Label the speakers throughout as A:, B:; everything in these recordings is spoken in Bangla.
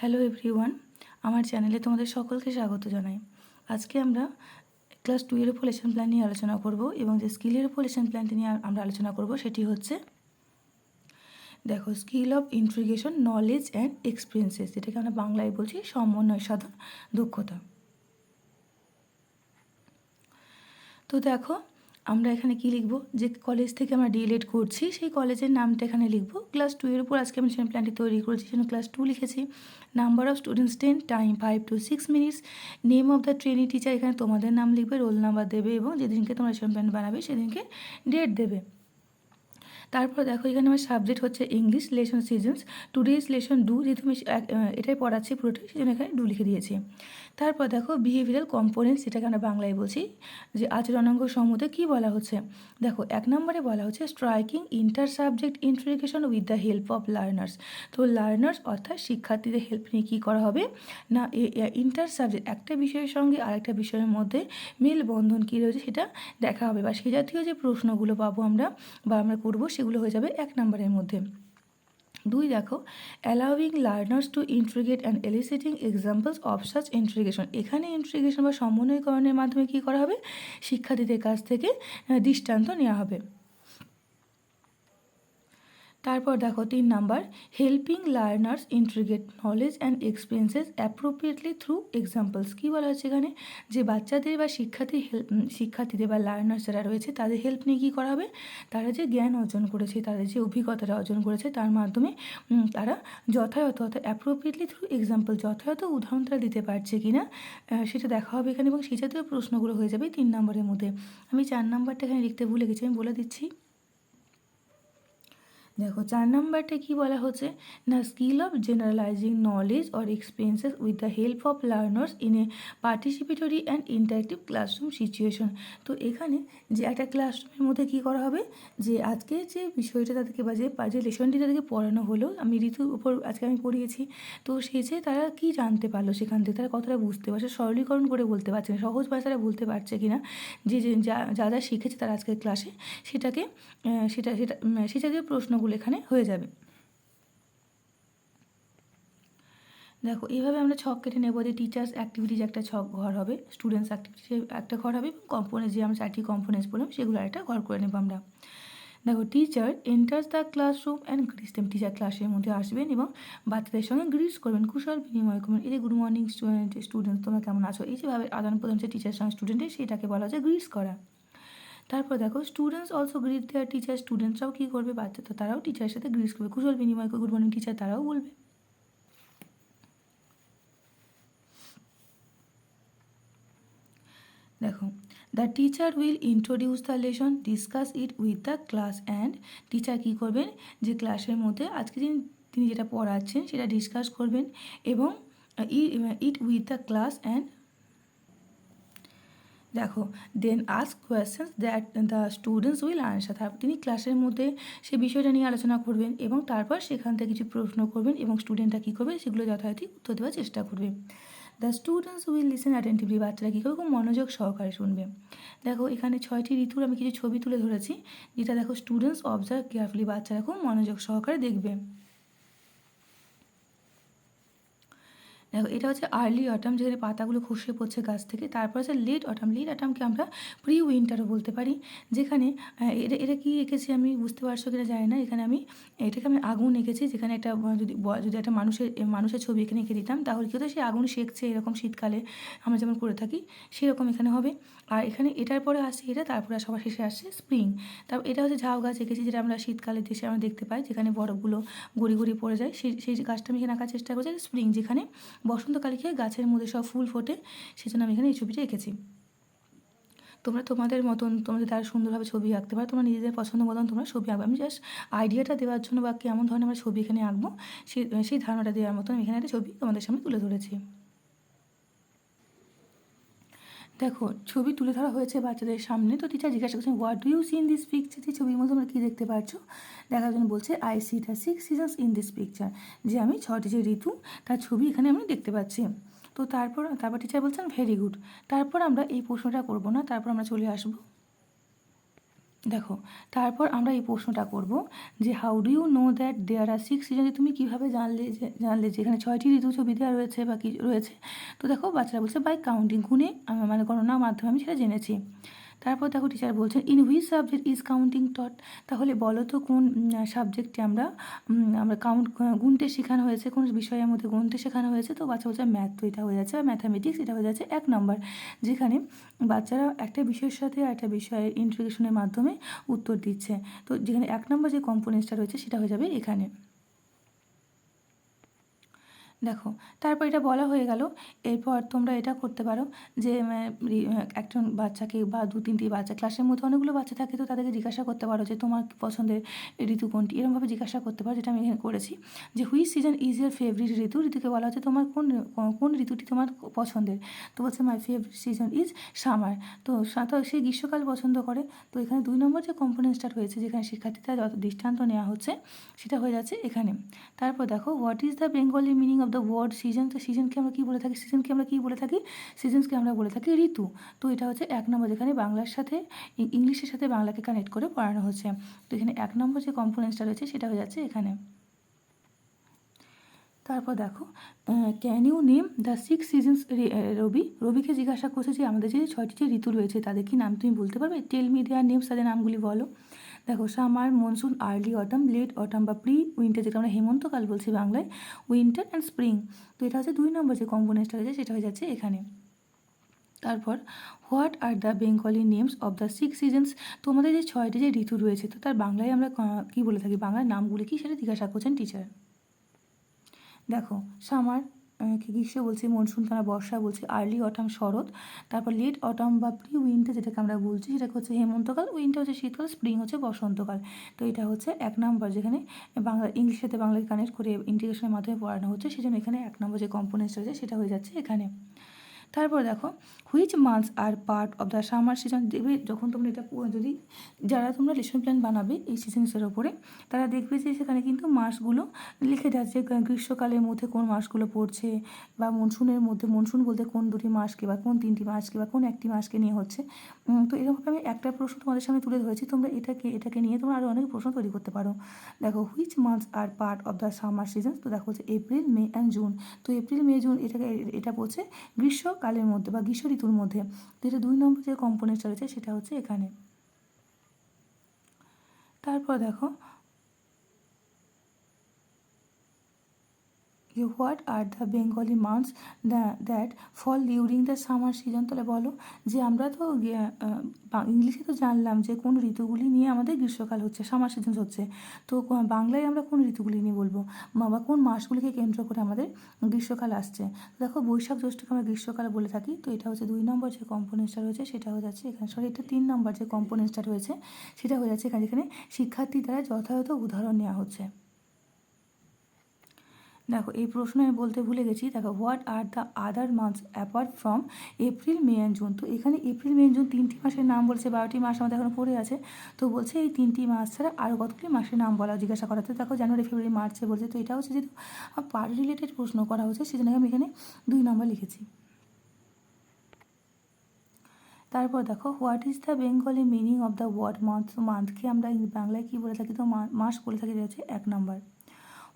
A: হ্যালো এভরিওয়ান, আমার চ্যানেলে তোমাদের সকলকে স্বাগত জানাই। আজকে আমরা ক্লাস টু এর উপর লেসন প্ল্যান নিয়ে আলোচনা করব এবং যে স্কিলের উপর লেসন প্ল্যানটি নিয়ে আমরা আলোচনা করব সেটি হচ্ছে, দেখো skill of integration, knowledge and experiences, যেটাকে আমরা বাংলায় বলছি সমন্বয় সাধন, দক্ষতা। তো দেখো আমরা এখানে কি লিখব? যে কলেজ থেকে আমরা ডিএলএড করছি, সেই কলেজের নামটা এখানে লিখব। ক্লাস টু এর উপর আজকে আমি সেম প্ল্যানটি তৈরি করেছি, সেজন্য ক্লাস টু লিখেছি। Number of students ten time five two six minutes name of the training teacher এখানে তোমাদের নাম লিখবে রোল নাম্বার দেবে এবং যেদিনকে তোমরা সেম প্ল্যান বানাবে, সেদিনকে ডেট দেবে। তারপর দেখো, এখানে আমার সাবজেক্ট হচ্ছে English lesson seasons today's lesson do যেহেতু আমি এটাই পড়াচ্ছি পুরোটাই সেজন্য এখানে ডু লিখে দিয়েছি। তারপর দেখো বিহেভিয়ারাল কম্পোনেন্টস যেটাকে আমরা বাংলায় বলছি, যে আচরণাঙ্গ সম্বন্ধে কী বলা হচ্ছে? দেখো, এক নম্বরে বলা হচ্ছে striking inter subject integration with the help of learners তো লার্নার্স অর্থাৎ শিক্ষার্থীদের হেল্প নিয়ে কী করা হবে? না ইন্টার সাবজেক্ট একটা বিষয়ের সঙ্গে আরেকটা বিষয়ের মধ্যে মেলবন্ধন কী রয়েছে সেটা দেখা হবে, বা সে জাতীয় যে প্রশ্নগুলো পাবো আমরা, বা আমরা করব সেগুলো হয়ে যাবে এক নম্বরের মধ্যে। দুই দেখো allowing learners to integrate and eliciting examples of such integration এখানে ইন্ট্রিগেশন বা সমন্বয়করণের মাধ্যমে কী করা হবে? শিক্ষার্থীদের কাছ থেকে দৃষ্টান্ত নেওয়া হবে। তারপর দেখো তিন number helping learners integrate knowledge and experiences appropriately through examples কী বলা হচ্ছে এখানে? যে বাচ্চাদের বা শিক্ষার্থী হেল্প শিক্ষার্থীদের বা লার্নার্স যারা রয়েছে, তাদের হেল্প নিয়ে কী করা হবে? তারা যে জ্ঞান অর্জন করেছে, তাদের যে অভিজ্ঞতাটা অর্জন করেছে, তার মাধ্যমে তারা যথাযথ, অর্থাৎ অ্যাপ্রোপ্রিয়েটলি থ্রু এক্সাম্পল যথাযথ উদাহরণ তারা দিতে পারছে কি না সেটা দেখা হবে এখানে এবং সেই জাতীয় প্রশ্নগুলো হয়ে যাবে তিন নম্বরের মধ্যে। আমি চার নাম্বারটা এখানে লিখতে ভুলে গেছি, আমি বলে দিচ্ছি। দেখো চার নাম্বারটা কি বলা হচ্ছে? না skill of generalising knowledge or experiences with the help of learners in a participatory and interactive classroom situation তো এখানে যে একটা ক্লাসরুমের মধ্যে কি করা হবে? যে আজকে যে বিষয়টা তাদেরকে বা যে যে লেসনটি তাদেরকে পড়ানো হলো, আমি ঋতুর উপর আজকে আমি পড়িয়েছি, তো সে যে তারা কি জানতে পারল সেখান থেকে, তারা কতটা বুঝতে পারছে? সরলীকরণ করে বলতে পারছে না, সহজ ভাষাটা বলতে পারছে কি না যে যা যা শিখেছে তারা আজকের ক্লাসে সেটাকে সেটা সেটা সেটা দিয়ে প্রশ্নগুলো এখানে হয়ে যাবে। দেখো, এইভাবে আমরা ছক কেটে নেব যে টিচার্স অ্যাক্টিভিটিজ একটা ছক ঘর হবে স্টুডেন্টস অ্যাক্টিভিটিস একটা ঘর হবে, এবং কম্পোনেন্স যে আমরা চারটি কম্পোনেন্টস বললাম, সেগুলো একটা ঘর করে নেব আমরা। দেখো teacher enters the classroom and greets them teacher ক্লাসের মধ্যে আসবেন এবং বাচ্চাদের সঙ্গে গ্রিস করবেন। কুশল বিনিময় করবেন। এই যে গুড মর্নিং স্টুডেন্ট স্টুডেন্ট তোমরা কেমন আছো? এই যেভাবে আদান প্রদান হচ্ছে টিচার সঙ্গে স্টুডেন্টের সেটাকে বলা হচ্ছে গ্রিস করা। তারপর দেখো students also greet their teacher স্টুডেন্টসরাও কী করবে? বাচ্চা তো তারাও টিচারের সাথে গ্রিস করবে। কুশল বিনিময় করে গুড মর্নিং টিচার তারাও বলবে। দেখো the teacher will introduce the lesson discuss it with the class and teacher কী করবেন? যে ক্লাসের মধ্যে আজকে দিন তিনি যেটা পড়াচ্ছেন সেটা ডিসকাস করবেন এবং it with the class and দেখো then ask questions that the students will answer তারপর তিনি ক্লাসের মধ্যে সে বিষয়টা নিয়ে আলোচনা করবেন এবং তারপর সেখান থেকে কিছু প্রশ্ন করবেন এবং স্টুডেন্টরা কী করবে সেগুলো যথাযথ উত্তর দেওয়ার চেষ্টা করবে। The students will listen attentively বাচ্চারা কী করবে? খুব মনোযোগ সহকারে শুনবে। দেখো, এখানে ছয়টি ঋতুর আমি কিছু ছবি তুলে ধরেছি। যেটা দেখো স্টুডেন্টস অবজার্ভ কেয়ারফুলি বাচ্চারা খুব মনোযোগ সহকারে দেখবে। দেখো, এটা হচ্ছে আর্লি অটাম যেখানে পাতাগুলো খসে পড়ছে গাছ থেকে। তারপর হচ্ছে লেট অটাম লেট অটামকে আমরা প্রি উইন্টারও বলতে পারি। যেখানে এটা এটা কী এঁকেছি আমি বুঝতে পারছ কিনা জানি না। এখানে আমি, এটাকে আমি আগুন এঁকেছি, যেখানে একটা যদি যদি একটা মানুষের মানুষের ছবি এখানে এঁকে দিতাম, তাহলে কী হতো? সে আগুন শেখছে এরকম শীতকালে। আমরা যেমন করে থাকি, সেরকম এখানে হবে। আর এখানে এটার পরে আসছে এটা, তারপরে সবার শেষে আসছে স্প্রিং তারপর এটা হচ্ছে ঝাউ গাছ এঁকেছি, যেটা আমরা শীতকালে দেশে আমরা দেখতে পাই, যেখানে বরফগুলো গড়ি গড়ি পড়ে যায়। সেই সেই গাছটা আমি এখানে আঁকার চেষ্টা করছি স্প্রিং যেখানে বসন্তকালে খেয়ে গাছের মধ্যে সব ফুল ফোটে, সেজন্য আমি এখানে এই ছবিটা এঁকেছি। তোমরা তোমাদের মতন তোমাদের তারা সুন্দরভাবে ছবি আঁকতে পারো, তোমরা নিজেদের পছন্দ মতন তোমরা ছবি আঁকবে। আমি জাস্ট আইডিয়াটা দেওয়ার জন্য বা কেমন ধরনের আমরা ছবি এখানে আঁকবো সেই সেই ধারণাটা দেওয়ার মতন এখানে একটা ছবি তোমাদের সামনে তুলে ধরেছি। দেখো, ছবি তুলে ধরা হয়েছে বাচ্চাদের সামনে। তো টিচার জিজ্ঞাসা করছেন what do you see in this picture যে ছবির মধ্যে আমরা কী দেখতে পাচ্ছ? দেখার জন্য বলছে I see the six seasons in this picture যে আমি ছটি যে ঋতু, তার ছবি এখানে আমি দেখতে পাচ্ছি। তো তারপর তারপর টিচার বলছেন ভেরি গুড তারপর আমরা এই প্রশ্নটা করব না, তারপর আমরা চলে আসব। দেখো, তারপর আমরা এই প্রশ্নটা করব যে how do you know that there are six season তুমি কীভাবে জানলে যে জানলে যে এখানে ছয়টি ঋতু ছবি রয়েছে বা কি রয়েছে? তো দেখো, বাচ্চারা বলছে বাই কাউন্টিং গুণে মানে গণনার মাধ্যমে আমি সেটা জেনেছি। তারপর দেখো টিচার বলছেন in which subject is counting taught তাহলে বলো তো কোন সাবজেক্টে আমরা আমরা কাউন্ট গুনতে শেখানো হয়েছে, কোন বিষয়ের মধ্যে গুনতে শেখানো হয়েছে? তো বাচ্চা বলছে ম্যাথ তো এটা হয়ে যাচ্ছে বা ম্যাথামেটিক্স এটা হয়ে যাচ্ছে এক নম্বর যেখানে বাচ্চারা একটা বিষয়ের সাথে একটা বিষয়ের ইন্ট্রিগেশনের মাধ্যমে উত্তর দিচ্ছে। তো যেখানে এক নম্বর যে কম্পোনেন্টসটা রয়েছে সেটা হয়ে যাবে এখানে। দেখো, তারপর এটা বলা হয়ে গেল, এরপর তোমরা এটা করতে পারো যে একজন বাচ্চাকে বা দু তিনটি বাচ্চা ক্লাসের মধ্যে অনেকগুলো বাচ্চা থাকে তো তাদেরকে জিজ্ঞাসা করতে পারো যে, তোমার পছন্দের ঋতু কোনটি? এরকমভাবে জিজ্ঞাসা করতে পারো, যেটা আমি এখানে করেছি, যে which season is your favourite ঋতু? ঋতুকে বলা হচ্ছে তোমার কোন কোন ঋতুটি তোমার পছন্দের? তো বলছে my favourite season is summer তো সে গ্রীষ্মকাল পছন্দ করে, তো এখানে দুই নম্বর যে কম্পোনেন্টসটা রয়েছে, যেখানে শিক্ষার্থীরা যত দৃষ্টান্ত নেওয়া হচ্ছে, সেটা হয়ে যাচ্ছে এখানে। তারপর দেখো what is the Bengali meaning of the word season তো সিজনকে আমরা কী বলে থাকি? সিজনকে আমরা কী বলে থাকি? সিজনসকে আমরা বলে থাকি ঋতু। তো এটা হচ্ছে এক নম্বর যেখানে বাংলার সাথে ইংলিশের সাথে বাংলাকে কানেক্ট করে পড়ানো হচ্ছে। তো এখানে এক নম্বর যে কম্পোনেন্টসটা রয়েছে সেটা হয়ে যাচ্ছে এখানে। তারপর দেখো can you name the six seasons Rabi? রবিকে জিজ্ঞাসা করছে যে আমাদের যে ছয়টি যে ঋতু রয়েছে, তাদের কি নাম তুমি বলতে পারবে? টেল মি দেয়ার নেমস তাদের নামগুলি বলো। দেখো summer monsoon, early autumn, late autumn বা প্রি উইন্টার যেটা আমরা হেমন্তকাল বলছি বাংলায়, উইন্টার অ্যান্ড স্প্রিং। তো এটা হচ্ছে দুই নম্বর যে কম্পোনেন্টটা রয়েছে, সেটা হয়ে যাচ্ছে এখানে। তারপর, what are the Bengali names of the six seasons? তোমাদের যে ছয়টি যে ঋতু রয়েছে, তো তার বাংলায় আমরা কী বলে থাকি? বাংলার নামগুলি কি সেটা জিজ্ঞাসা করছেন টিচার দেখো সামার গ্রীষ্ম বলছি মনসুন আমরা বর্ষা বলছি আর্লি অটাম শরৎ, তারপর লেট অটাম বা প্রি উইন্টার যেটাকে আমরা বলছি, সেটাকে হচ্ছে হেমন্তকাল উইন্টার হচ্ছে শীতকাল স্প্রিং হচ্ছে বসন্তকাল। তো এটা হচ্ছে এক নম্বর যেখানে বাংলা ইংলিশের সাথে বাংলাকে কানেক্ট করে ইন্টিগ্রেশনের মাধ্যমে পড়ানো হচ্ছে, সেজন্য এখানে এক নম্বর যে কম্পোনেন্টস রয়েছে সেটা হয়ে যাচ্ছে এখানে। তারপর দেখো which months are part of the summer season দেখবে যখন তোমরা এটা যদি যারা তোমরা লেসন প্ল্যান বানাবে এই সিজনসের ওপরে তারা দেখবে যে সেখানে কিন্তু মাসগুলো লিখে দেওয়া যে গ্রীষ্মকালের মধ্যে কোন মাসগুলো পড়ছে বা মনসুনের মধ্যে, মনসুন বলতে কোন দুটি মাসকে বা কোন তিনটি মাসকে বা কোন একটি মাসকে নিয়ে হচ্ছে। তো এরকমভাবে আমি একটা প্রশ্ন তোমাদের সামনে তুলে ধরেছি। তোমরা এটাকে এটাকে নিয়ে তোমরা আরও অনেক প্রশ্ন তৈরি করতে পারো। দেখো which months are part of the summer season তো দেখো হচ্ছে এপ্রিল মে অ্যান্ড জুন তো এপ্রিল মে জুন এটাকে, এটা পড়ছে গ্রীষ্মকালের মধ্যে বা গ্রীষ্ম ঋতুর মধ্যে। তো এটা দুই নম্বর যে কম্পোনেন্টটা রয়েছে সেটা হচ্ছে এখানে। তারপর দেখো যে what are the Bengali months that fall during the summer season তাহলে বলো যে আমরা তো ইংলিশে তো জানলাম যে কোন ঋতুগুলি নিয়ে আমাদের গ্রীষ্মকাল হচ্ছে সামার সিজন হচ্ছে। তো বাংলায় আমরা কোন ঋতুগুলি নিয়ে বলব? বা- কোন মাসগুলিকে কেন্দ্র করে আমাদের গ্রীষ্মকাল আসছে? দেখো, বৈশাখ জ্যৈষ্ঠকে আমরা গ্রীষ্মকাল বলে থাকি। তো এটা হচ্ছে দুই নম্বর যে কম্পোনেন্টসটা রয়েছে, সেটা হয়ে যাচ্ছে এখানে। সরি এটা তিন নম্বর যে কম্পোনেন্টসটা রয়েছে, সেটা হয়ে যাচ্ছে এখানে এখানে শিক্ষার্থী দ্বারা যথাযথ উদাহরণ নেওয়া হচ্ছে। দেখো, এই প্রশ্ন আমি বলতে ভুলে গেছি। দেখো what are the other months apart from April May and June তো এখানে এপ্রিল মে জুন তিনটি মাসের নাম বলছে, বারোটি মাস আমাদের এখন পড়ে আছে। তো বলছে এই তিনটি মাস ছাড়া আরও কতগুলি মাসের নাম বলা জিজ্ঞাসা করা তো দেখো, জানুয়ারি, ফেব্রুয়ারি, মার্চে বলছে। তো এটা হচ্ছে যেহেতু পার রিলেটেড প্রশ্ন করা হচ্ছে সেজন্য আমি এখানে দুই নম্বর লিখেছি। তারপর দেখো what is the Bengali meaning of the word month মান্থকে আমরা বাংলায় কী বলে থাকি? তো মাস বলে থাকি হচ্ছে এক নম্বর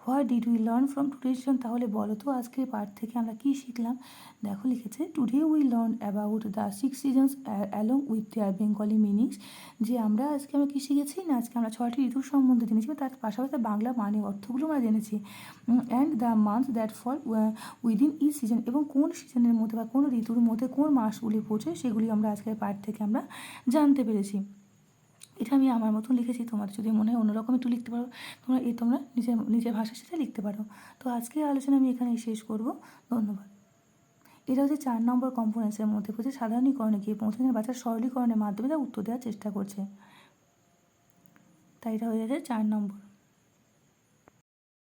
A: what did we learn from today's তাহলে বলো তো, আজকের পার্ট থেকে আমরা কী শিখলাম? দেখো লিখেছে today we learn about the six seasons along with their Bengali meanings যে আমরা আজকে আমরা কী শিখেছি? না, আজকে আমরা ছয়টি ঋতুর সম্বন্ধে জেনেছি তার পাশাপাশি বাংলা মানে অর্থগুলো আমরা জেনেছি। And the month that fall within each season এবং কোন সিজনের মধ্যে বা কোন ঋতুর মধ্যে কোন মাসগুলি পড়ছে, সেগুলি আমরা আজকের পার্ট থেকে আমরা জানতে পেরেছি। এটা আমি আমার মতন লিখেছি তোমাদের যদি মনে হয় অন্যরকম একটু লিখতে পারো, তোমরা এই তোমরা নিজের নিজের ভাষার সাথে লিখতে পারো। তো আজকের আলোচনা আমি এখানেই শেষ করব। ধন্যবাদ। এটা হচ্ছে চার নম্বর কম্পোনেন্সের মধ্যে হচ্ছে সাধারণীকরণে গিয়ে পৌঁছে বাচ্চার সরলীকরণের মাধ্যমে তার উত্তর দেওয়ার চেষ্টা করছে। তাই এটা হয়ে যাচ্ছে চার নম্বর।